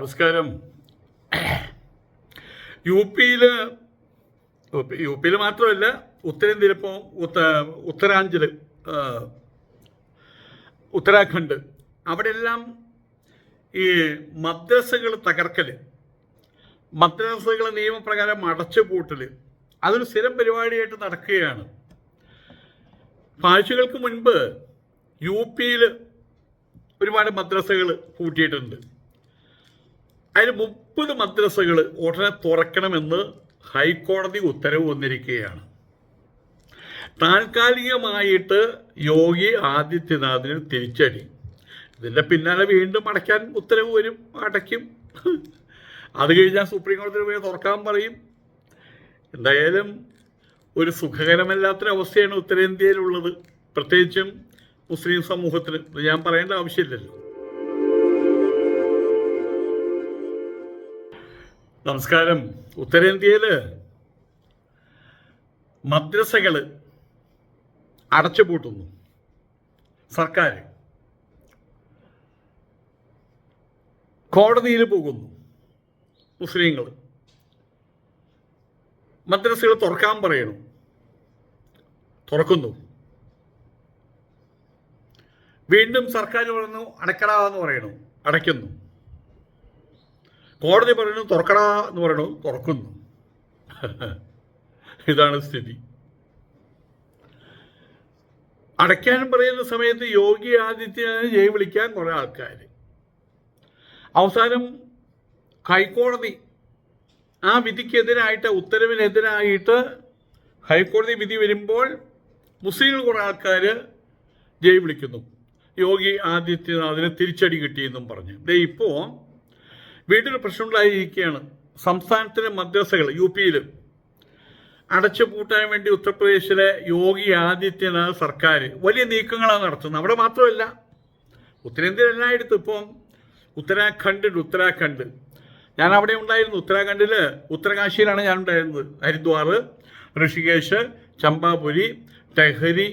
നമസ്കാരം. യു പിയിൽ യു പിയിൽ മാത്രമല്ല ഉത്തരേന്ത്യയിൽ ഇപ്പോൾ ഉത്ത ഉത്തരാഞ്ചൽ ഉത്തരാഖണ്ഡ് ഉത്തരാഖണ്ഡ് അവിടെയെല്ലാം ഈ മദ്രസകൾ തകർക്കൽ മദ്രസകൾ നിയമപ്രകാരം അടച്ചുപൂട്ടൽ അതൊരു സ്ഥിരം പരിപാടിയായിട്ട് നടക്കുകയാണ്. ആഴ്ചകൾക്ക് മുൻപ് യു പിയിൽ ഒരുപാട് മദ്രസകൾ പൂട്ടിയിട്ടുണ്ട്. അതിൽ മുപ്പത് മദ്രസകൾ ഉടനെ തുറക്കണമെന്ന് ഹൈക്കോടതി ഉത്തരവ് വന്നിരിക്കുകയാണ്. താൽക്കാലികമായിട്ട് യോഗി ആദിത്യനാഥിന് തിരിച്ചടി. ഇതിന്റെ പിന്നാലെ വീണ്ടും അടയ്ക്കാൻ ഉത്തരവ് വരും അടയ്ക്കും. അത് കഴിഞ്ഞാൽ സുപ്രീം കോടതി പോയി തുറക്കാൻ പറയും. എന്തായാലും ഒരു സുഖകരമല്ലാത്തൊരവസ്ഥയാണ് ഉത്തരേന്ത്യയിലുള്ളത്. പ്രത്യേകിച്ചും മുസ്ലിം സമൂഹത്തിന്. ഞാൻ പറയേണ്ട ആവശ്യമില്ലല്ലോ. നമസ്കാരം. ഉത്തരേന്ത്യയിൽ മദ്രസകൾ അടച്ചുപൂട്ടുന്നു. സർക്കാർ കോടതിയിൽ പോകുന്നു. മുസ്ലിങ്ങൾ മദ്രസകൾ തുറക്കാൻ പറയണം. തുറക്കുന്നു. വീണ്ടും സർക്കാർ പറയുന്നു അടക്കടാ എന്ന് പറയണു. അടയ്ക്കുന്നു. കോടതി പറയുന്നു തുറക്കടാ എന്ന് പറയണു തുറക്കുന്നു. ഇതാണ് സ്ഥിതി. അടയ്ക്കാൻ പറയുന്ന സമയത്ത് യോഗി ആദിത്യനാഥിനെ ജയ് വിളിക്കാൻ കുറേ ആൾക്കാർ അവസാനം ഹൈക്കോടതി ആ വിധിക്കെതിരായിട്ട് ഉത്തരവിനെതിരായിട്ട് ഹൈക്കോടതി വിധി വരുമ്പോൾ മുസ്ലിങ്ങൾ കുറേ ആൾക്കാർ ജയ് വിളിക്കുന്നു. യോഗി ആദിത്യനാഥിന് തിരിച്ചടി കിട്ടിയെന്നും പറഞ്ഞു. ഇപ്പോൾ വീട്ടിൽ പ്രശ്നമുണ്ടായിരിക്കുകയാണ് സംസ്ഥാനത്തിലെ മദ്രസകൾ യു പിയിൽ അടച്ചു പൂട്ടാൻ വേണ്ടി ഉത്തർപ്രദേശിലെ യോഗി ആദിത്യനാഥ് സർക്കാർ വലിയ നീക്കങ്ങളാണ് നടത്തുന്നത്. അവിടെ മാത്രമല്ല ഉത്തരേന്ത്യ എല്ലായിടത്തും ഇപ്പം ഉത്തരാഖണ്ഡ് ഉത്തരാഖണ്ഡ്. ഞാൻ അവിടെ ഉണ്ടായിരുന്നു. ഉത്തരാഖണ്ഡിൽ ഉത്തരകാശിയിലാണ് ഞാൻ ഉണ്ടായിരുന്നത്. ഹരിദ്വാർ ഋഷികേശ് ചമ്പാപുരി ടെഹരി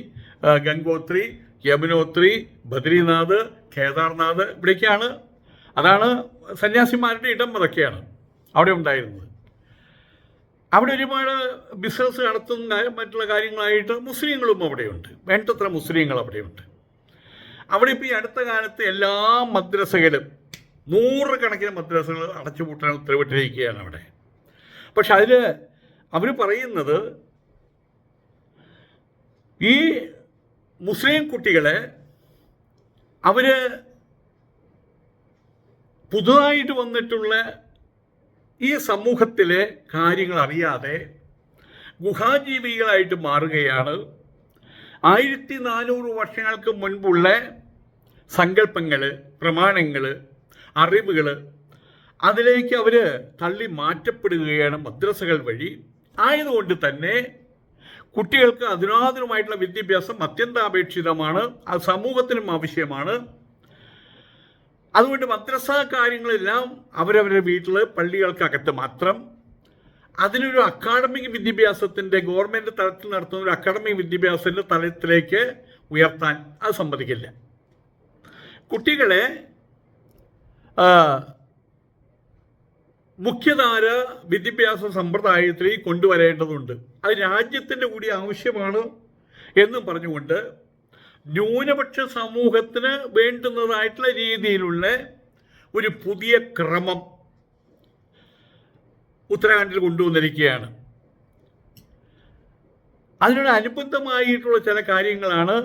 ഗംഗോത്രി യമുനോത്രി ബദ്രിനാഥ് കേദാർനാഥ് ഇവിടേക്കാണ് അതാണ് സന്യാസിമാരുടെ ഇടം അതൊക്കെയാണ് അവിടെ ഉണ്ടായിരുന്നത്. അവിടെ ഒരുപാട് ബിസിനസ് നടത്തുന്ന മറ്റുള്ള കാര്യങ്ങളായിട്ട് മുസ്ലിങ്ങളും അവിടെയുണ്ട്. വേണ്ടത്ര മുസ്ലിങ്ങൾ അവിടെയുണ്ട്. അവിടെ ഇപ്പോൾ ഈ അടുത്ത കാലത്ത് എല്ലാ മദ്രസകളും നൂറുകണക്കിന് മദ്രസകൾ അടച്ചുപൂട്ടാൻ ഉത്തരവിട്ടിരിക്കുകയാണ് അവിടെ. പക്ഷെ അതിൽ അവർ പറയുന്നത് ഈ മുസ്ലിം കുട്ടികളെ അവർ പുതുതായിട്ട് വന്നിട്ടുള്ള ഈ സമൂഹത്തിലെ കാര്യങ്ങൾ അറിയാതെ ഗുഹാജീവികളായിട്ട് മാറുകയാണ്. ആയിരത്തി നാനൂറ് വർഷങ്ങൾക്ക് മുൻപുള്ള സങ്കല്പങ്ങൾ പ്രമാണങ്ങൾ അറിവുകൾ അതിലേക്ക് അവർ തള്ളി മാറ്റപ്പെടുകയാണ് മദ്രസകൾ വഴി. ആയതുകൊണ്ട് തന്നെ കുട്ടികൾക്ക് അതിനാതരമായിട്ടുള്ള വിദ്യാഭ്യാസം അത്യന്താപേക്ഷിതമാണ് അത് സമൂഹത്തിനും ആവശ്യമാണ്. അതുകൊണ്ട് മദ്രസ കാര്യങ്ങളെല്ലാം അവരവരുടെ വീട്ടിൽ പള്ളികൾക്കകത്ത് മാത്രം. അതിനൊരു അക്കാഡമിക് വിദ്യാഭ്യാസത്തിന്റെ ഗവൺമെന്റ് തലത്തിൽ നടത്തുന്ന ഒരു അക്കാഡമിക് വിദ്യാഭ്യാസത്തിന്റെ തലത്തിലേക്ക് ഉയർത്താൻ അത് സമ്മതിക്കില്ല. കുട്ടികളെ മുഖ്യധാര വിദ്യാഭ്യാസ സമ്പ്രദായത്തിലേക്ക് കൊണ്ടുവരേണ്ടതുണ്ട്. അത് രാജ്യത്തിന്റെ കൂടി ആവശ്യമാണ് എന്നും പറഞ്ഞുകൊണ്ട് ന്യൂനപക്ഷ സമൂഹത്തിന് വേണ്ടുന്നതായിട്ടുള്ള രീതിയിലുള്ള ഒരു പുതിയ ക്രമം ഉത്തരാഖണ്ഡിൽ കൊണ്ടുവന്നിരിക്കുകയാണ്. അതിനോട് അനുബന്ധമായിട്ടുള്ള ചില കാര്യങ്ങളാണ്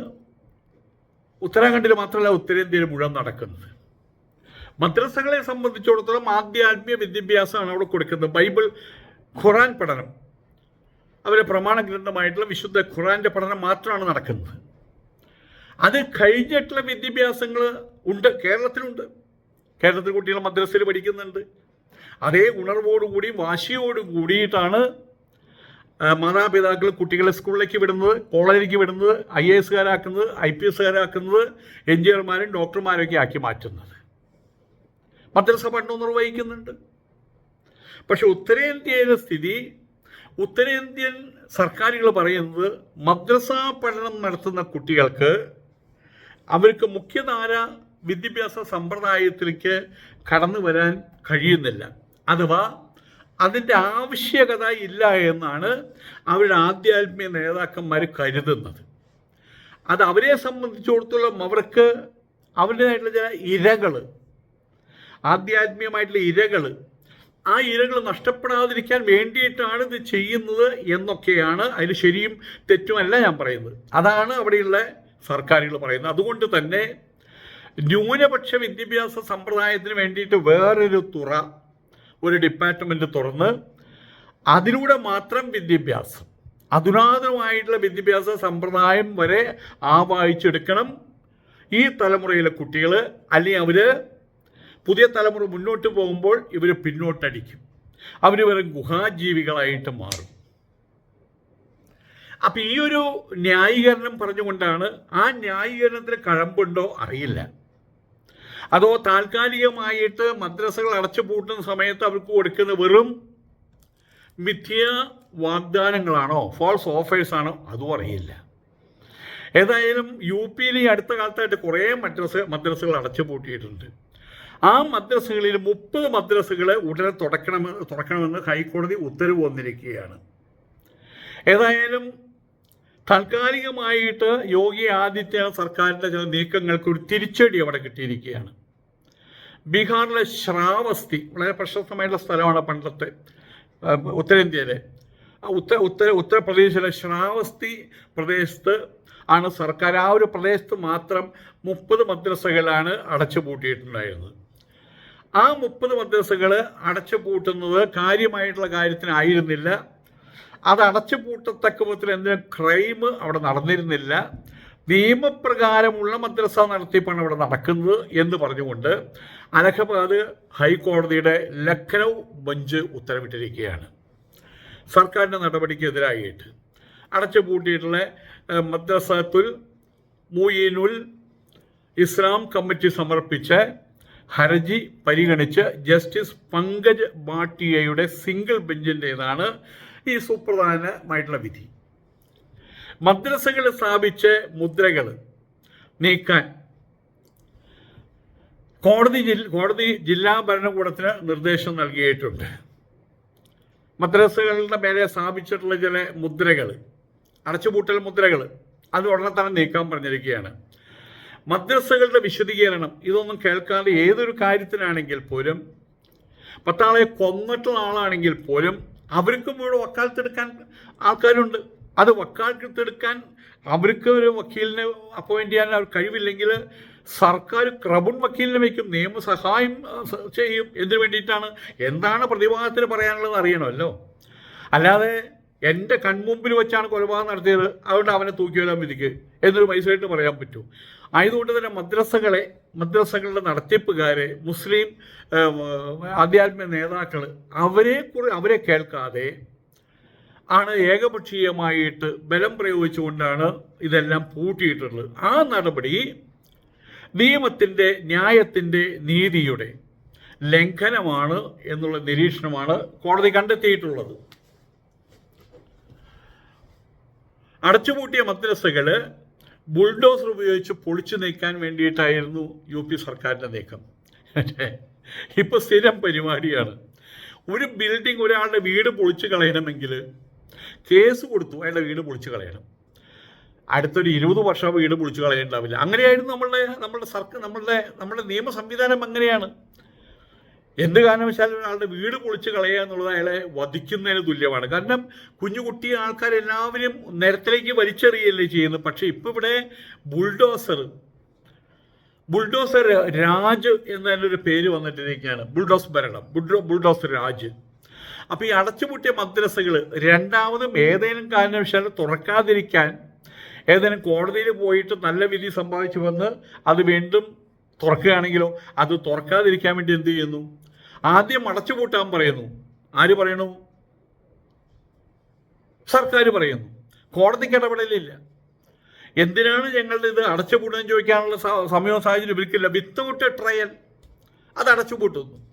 ഉത്തരാഖണ്ഡിൽ മാത്രമല്ല ഉത്തരേന്ത്യയിൽ മുഴുവൻ നടക്കുന്നത്. മദ്രസകളെ സംബന്ധിച്ചിടത്തോളം ആധ്യാത്മിക വിദ്യാഭ്യാസമാണ് അവിടെ കൊടുക്കുന്നത്. ബൈബിൾ ഖുറാൻ പഠനം. അവരെ പ്രമാണ ഗ്രന്ഥമായിട്ടുള്ള വിശുദ്ധ ഖുറാന്റെ പഠനം മാത്രമാണ് നടക്കുന്നത്. അത് കഴിഞ്ഞിട്ടുള്ള വിദ്യാഭ്യാസങ്ങൾ ഉണ്ട് കേരളത്തിലുണ്ട്. കേരളത്തിൽ കുട്ടികൾ മദ്രസയിൽ പഠിക്കുന്നുണ്ട്. അതേ ഉണർവോടുകൂടി വാശിയോട് കൂടിയിട്ടാണ് മാതാപിതാക്കൾ കുട്ടികളെ സ്കൂളിലേക്ക് വിടുന്നത് കോളേജിലേക്ക് വിടുന്നത് ഐ എ എസുകാരാക്കുന്നത് ഐ പി എസുകാരാക്കുന്നത് എഞ്ചിനീയർമാരും ഡോക്ടർമാരും ഒക്കെ ആക്കി മാറ്റുന്നത്. മദ്രസ പഠനം നിർവഹിക്കുന്നുണ്ട്. പക്ഷെ ഉത്തരേന്ത്യയിലെ സ്ഥിതി ഉത്തരേന്ത്യൻ സർക്കാരുകൾ പറയുന്നത് മദ്രസ പഠനം നടത്തുന്ന കുട്ടികൾക്ക് അവർക്ക് മുഖ്യധാര വിദ്യാഭ്യാസ സമ്പ്രദായത്തിലേക്ക് കടന്നു വരാൻ കഴിയുന്നില്ല. അഥവാ അതിന്റെ ആവശ്യകത ഇല്ല എന്നാണ് അവരുടെ ആധ്യാത്മിക നേതാക്കന്മാർ കരുതുന്നത്. അത് അവരെ സംബന്ധിച്ചിടത്തോളം അവർക്ക് അവരുടേതായിട്ടുള്ള ചില ഇരകൾ ആധ്യാത്മികമായിട്ടുള്ള ഇരകൾ ആ ഇരകൾ നഷ്ടപ്പെടാതിരിക്കാൻ വേണ്ടിയിട്ടാണ് ഇത് ചെയ്യുന്നത് എന്നൊക്കെയാണ് അതിന് ശരിയും തെറ്റുമല്ല ഞാൻ പറയുന്നത്. അതാണ് അവിടെയുള്ള സർക്കാരുകൾ പറയുന്നത് അതുകൊണ്ട് തന്നെ ന്യൂനപക്ഷ വിദ്യാഭ്യാസ സമ്പ്രദായത്തിന് വേണ്ടിയിട്ട് വേറൊരു തുറ ഒരു ഡിപ്പാർട്ട്മെന്റ് തുറന്ന് അതിലൂടെ മാത്രം വിദ്യാഭ്യാസം അധുനാതനമായിട്ടുള്ള വിദ്യാഭ്യാസ സമ്പ്രദായം വരെ ആവാഹിച്ചെടുക്കണം. ഈ തലമുറയിലെ കുട്ടികൾ അല്ലെങ്കിൽ അവർ പുതിയ തലമുറ മുന്നോട്ട് പോകുമ്പോൾ ഇവർ പിന്നോട്ടടിക്കും. അവർ വെറും ഗുഹാജീവികളായിട്ട് മാറും. അപ്പം ഈ ഒരു ന്യായീകരണം പറഞ്ഞുകൊണ്ടാണ് ആ ന്യായീകരണത്തിന് കഴമ്പുണ്ടോ അറിയില്ല. അതോ താൽക്കാലികമായിട്ട് മദ്രസകൾ അടച്ചുപൂട്ടുന്ന സമയത്ത് അവർക്ക് കൊടുക്കുന്ന വെറും മിഥ്യ വാഗ്ദാനങ്ങളാണോ? ഫോൾസ് ഓഫേഴ്സ് ആണോ? അതും അറിയില്ല. ഏതായാലും യു പിയിൽ ഈ അടുത്ത കാലത്തായിട്ട് കുറേ മദ്രസ മദ്രസകൾ അടച്ചു പൂട്ടിയിട്ടുണ്ട്. ആ മദ്രസകളിൽ മുപ്പത് മദ്രസകൾ ഉടനെ തുടക്കണമെന്ന് തുറക്കണമെന്ന് ഹൈക്കോടതി ഉത്തരവ് വന്നിരിക്കുകയാണ്. ഏതായാലും താൽക്കാലികമായിട്ട് യോഗി ആദിത്യനാഥ് സർക്കാരിന്റെ ചില നീക്കങ്ങൾക്ക് ഒരു തിരിച്ചടി അവിടെ കിട്ടിയിരിക്കുകയാണ്. ബീഹാറിലെ ശ്രാവസ്തി വളരെ പ്രശസ്തമായിട്ടുള്ള സ്ഥലമാണ് പണ്ടത്തെ ഉത്തരേന്ത്യയിലെ. ഉത്തര ഉത്തര ഉത്തർപ്രദേശിലെ ശ്രാവസ്തി പ്രദേശത്ത് ആണ് സർക്കാർ ആ ഒരു പ്രദേശത്ത് മാത്രം മുപ്പത് മദ്രസകളാണ് അടച്ചു പൂട്ടിയിട്ടുണ്ടായിരുന്നത് ആ മുപ്പത് മദ്രസകൾ അടച്ചു പൂട്ടുന്നത് കാര്യമായിട്ടുള്ള കാര്യത്തിനായിരുന്നില്ല. അത് അടച്ചു പൂട്ടത്തക്ക വിധത്തിൽ എന്തെങ്കിലും ക്രൈം അവിടെ നടന്നിരുന്നില്ല. നിയമപ്രകാരമുള്ള മദ്രസ നടത്തിപ്പാണ് അവിടെ നടക്കുന്നത് എന്ന് പറഞ്ഞുകൊണ്ട് അലഹബാദ് ഹൈക്കോടതിയുടെ ലഖ്നൗ ബെഞ്ച് ഉത്തരവിട്ടിരിക്കുകയാണ്. സർക്കാരിന്റെ നടപടിക്കെതിരായിട്ട് അടച്ചു പൂട്ടിയിട്ടുള്ള മദ്രസത്തുൽ മുയിനുൽ ഇസ്ലാം കമ്മിറ്റി സമർപ്പിച്ച ഹർജി പരിഗണിച്ച് ജസ്റ്റിസ് പങ്കജ് ഭാട്ടിയയുടെ സിംഗിൾ ബെഞ്ചിന്റേതാണ് ഈ സുപ്രധാനമായിട്ടുള്ള വിധി. മദ്രസകൾ സ്ഥാപിച്ച് മുദ്രകൾ നീക്കാൻ കോടതി ജില്ല കോടതി ജില്ലാ ഭരണകൂടത്തിന് നിർദ്ദേശം നൽകിയിട്ടുണ്ട്. മദ്രസകളുടെ മേലെ സ്ഥാപിച്ചിട്ടുള്ള ചില മുദ്രകൾ അടച്ചുപൂട്ടൽ മുദ്രകൾ അത് ഉടനെ തന്നെ നീക്കാൻ പറഞ്ഞിരിക്കുകയാണ്. മദ്രസകളുടെ വിശദീകരണം ഇതൊന്നും കേൾക്കാതെ ഏതൊരു കാര്യത്തിനാണെങ്കിൽ പോലും പത്താളെ കൊന്നിട്ടുള്ള ആളാണെങ്കിൽ പോലും അവർക്കും ഇവിടെ വക്കാലത്തെടുക്കാൻ ആൾക്കാരുണ്ട്. അത് വക്കാലത്തെടുക്കാൻ അവർക്ക് ഒരു വക്കീലിനെ അപ്പോയിന്റ് ചെയ്യാൻ അവർ കഴിവില്ലെങ്കിൽ സർക്കാർ ക്രബുൺ വക്കീലിനെ വയ്ക്കും. നിയമസഹായം ചെയ്യും. എന്തിനു വേണ്ടിയിട്ടാണ്? എന്താണ് പ്രതിഭാഗത്തിന് പറയാനുള്ളത് അറിയണമല്ലോ. അല്ലാതെ എന്റെ കൺമുമ്പിൽ വെച്ചാണ് കൊലപാതകം നടത്തിയത്. അതുകൊണ്ട് അവനെ തൂക്കിവരാൻ വിധിക്ക്. എന്നൊരു പൈസയായിട്ട് പറയാൻ പറ്റൂ. ആയതുകൊണ്ട് തന്നെ മദ്രസകളെ മദ്രസകളുടെ നടത്തിപ്പുകാരെ മുസ്ലിം ആധ്യാത്മിക നേതാക്കൾ അവരെ കുറി അവരെ കേൾക്കാതെ ആണ് ഏകപക്ഷീയമായിട്ട് ബലം പ്രയോഗിച്ചുകൊണ്ടാണ് ഇതെല്ലാം പൂട്ടിയിട്ടുള്ളത്. ആ നടപടി നിയമത്തിന്റെ ന്യായത്തിന്റെ നീതിയുടെ ലംഘനമാണ് എന്നുള്ള നിരീക്ഷണമാണ് കോടതി കണ്ടെത്തിയിട്ടുള്ളത്. അടച്ചുപൂട്ടിയ മദ്രസകൾ ബുൾഡോസർ ഉപയോഗിച്ച് പൊളിച്ചു നീക്കാൻ വേണ്ടിയിട്ടായിരുന്നു യു പി സർക്കാരിന്റെ നീക്കം. ഇപ്പോൾ സ്ഥിരം പരിപാടിയാണ്. ഒരു ബിൽഡിംഗ് ഒരാളുടെ വീട് പൊളിച്ചു കളയണമെങ്കിൽ കേസ് കൊടുത്തു അയാളുടെ വീട് പൊളിച്ചു കളയണം. അടുത്തൊരു ഇരുപത് വർഷം വീട് പൊളിച്ചു കളയുണ്ടാവില്ല. അങ്ങനെയായിരുന്നു നമ്മളുടെ നമ്മളുടെ സർക്കാർ നമ്മളുടെ നമ്മുടെ നിയമ സംവിധാനം അങ്ങനെയാണ്. എന്ത് കാരണവശാലും ഒരാളുടെ വീട് പൊളിച്ച് കളയുക എന്നുള്ളത് അയാളെ വധിക്കുന്നതിന് തുല്യമാണ്. കാരണം കുഞ്ഞുകുട്ടി ആൾക്കാരെല്ലാവരും നിരത്തിലേക്ക് വലിച്ചെറിയല്ലേ ചെയ്യുന്നത്. പക്ഷെ ഇപ്പം ഇവിടെ ബുൾഡോസർ ബുൾഡോസർ രാജ് എന്നതിനൊരു പേര് വന്നിട്ടിരിക്കുകയാണ്. ബുൾഡോസ് ഭരണം ബുൾഡോ ബുൾഡോസർ രാജ്. അപ്പോൾ ഈ അടച്ചുപൂട്ടിയ മദ്രസകൾ രണ്ടാമതും ഏതെങ്കിലും കാരണവശാലും തുറക്കാതിരിക്കാൻ ഏതെങ്കിലും കോടതിയിൽ പോയിട്ട് നല്ല വിധി സമ്പാദിച്ചു വന്ന് അത് വീണ്ടും തുറക്കുകയാണെങ്കിലോ അത് തുറക്കാതിരിക്കാൻ വേണ്ടി എന്ത് ചെയ്യുന്നു? ആദ്യം അടച്ചുപൂട്ടാൻ പറയുന്നു. ആര് പറയണു? സർക്കാർ പറയുന്നു. കോടതിക്ക് ഇടപെടലില്ല. എന്തിനാണ് ഞങ്ങളുടെ ഇത് അടച്ചുപൂട്ടാൻ ചോദിക്കാനുള്ള സമയവും സാഹചര്യം ഇവർക്കില്ല. Without trial. അത് അടച്ചുപൂട്ടുന്നു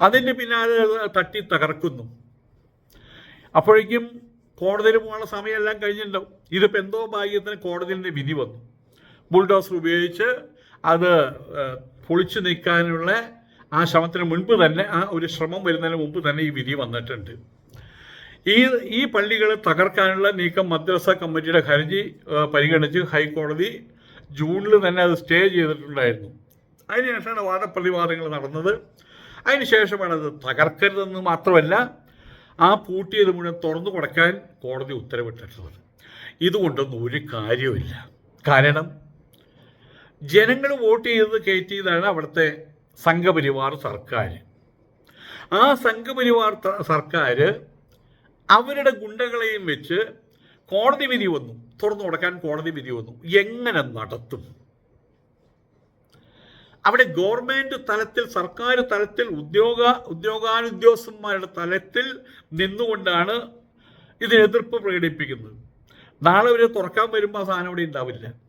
അതിന് പിന്നാലെ തട്ടി തകർക്കുന്നു. അപ്പോഴേക്കും കോടതിയിൽ പോകാനുള്ള സമയമെല്ലാം കഴിഞ്ഞിട്ടുണ്ടാവും. ഇതിപ്പോൾ എന്തോ ഭാഗ്യത്തിന് കോടതിന്റെ വിധി വന്നു. ബുൾഡോസർ ഉപയോഗിച്ച് അത് പൊളിച്ചു നീക്കാനുള്ള ആ ശ്രമത്തിന് മുൻപ് തന്നെ ആ ഒരു ശ്രമം വരുന്നതിന് മുമ്പ് തന്നെ ഈ വിധി വന്നിട്ടുണ്ട്. ഈ ഈ പള്ളികൾ തകർക്കാനുള്ള നീക്കം മദ്രസ കമ്മിറ്റിയുടെ ഹർജി പരിഗണിച്ച് ഹൈക്കോടതി ജൂണിൽ തന്നെ അത് സ്റ്റേ ചെയ്തിട്ടുണ്ടായിരുന്നു. അതിനുശേഷമാണ് വാദപ്രതിവാദങ്ങൾ നടന്നത്. അതിനുശേഷമാണ് അത് തകർക്കരുതെന്ന് മാത്രമല്ല ആ പൂട്ടിയത് മുഴുവൻ തുറന്നു കൊടുക്കാൻ കോടതി ഉത്തരവിട്ടിട്ടുള്ളത്. ഇതുകൊണ്ടൊന്നും ഒരു കാര്യമില്ല കാരണം ജനങ്ങൾ വോട്ട് ചെയ്ത് കയറ്റിയതാണ് അവിടുത്തെ സംഘപരിവാർ സർക്കാർ. ആ സംഘപരിവാർ സർക്കാർ അവരുടെ ഗുണ്ടകളെയും വെച്ച് കോടതി വിധി വന്നു. തുറന്നു കൊടുക്കാൻ കോടതി വിധി വന്നു. എങ്ങനെ നടത്തും? അവിടെ ഗവൺമെന്റ് തലത്തിൽ സർക്കാർ തലത്തിൽ ഉദ്യോഗ ഉദ്യോഗാനുദ്യോഗസ്ഥന്മാരുടെ തലത്തിൽ നിന്നുകൊണ്ടാണ് ഇതിന് എതിർപ്പ് പ്രകടിപ്പിക്കുന്നത്. നാളെ ഒരു തുറക്കാൻ വരുമ്പോൾ സാധനം ഇവിടെ ഉണ്ടാവില്ല.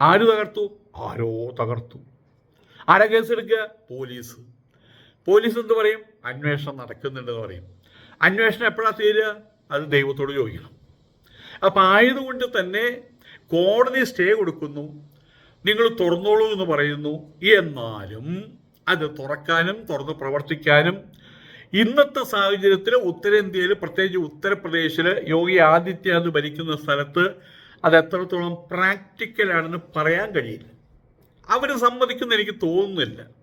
ആര് തകർത്തു? ആരോ തകർത്തു. ആരാ കേസെടുക്കുക പോലീസ്. പോലീസ് എന്ത് പറയും? അന്വേഷണം നടക്കുന്നുണ്ടെന്ന് പറയും. അന്വേഷണം എപ്പോഴാണ് തീരുക? അത് ദൈവത്തോട് ചോദിക്കണം. അപ്പം ആയതുകൊണ്ട് തന്നെ കോടതി സ്റ്റേ കൊടുക്കുന്നു. നിങ്ങൾ തുറന്നോളൂ എന്ന് പറയുന്നു. എന്നാലും അത് തുറക്കാനും തുറന്ന് പ്രവർത്തിക്കാനും ഇന്നത്തെ സാഹചര്യത്തിൽ ഉത്തരേന്ത്യയിൽ പ്രത്യേകിച്ച് ഉത്തർപ്രദേശിൽ യോഗി ആദിത്യനാഥ് ഭരിക്കുന്ന സ്ഥലത്ത് അത് എത്രത്തോളം പ്രാക്ടിക്കലാണെന്ന് പറയാൻ കഴിയില്ല. അവർ സമ്മതിക്കുന്ന എനിക്ക് തോന്നുന്നില്ല.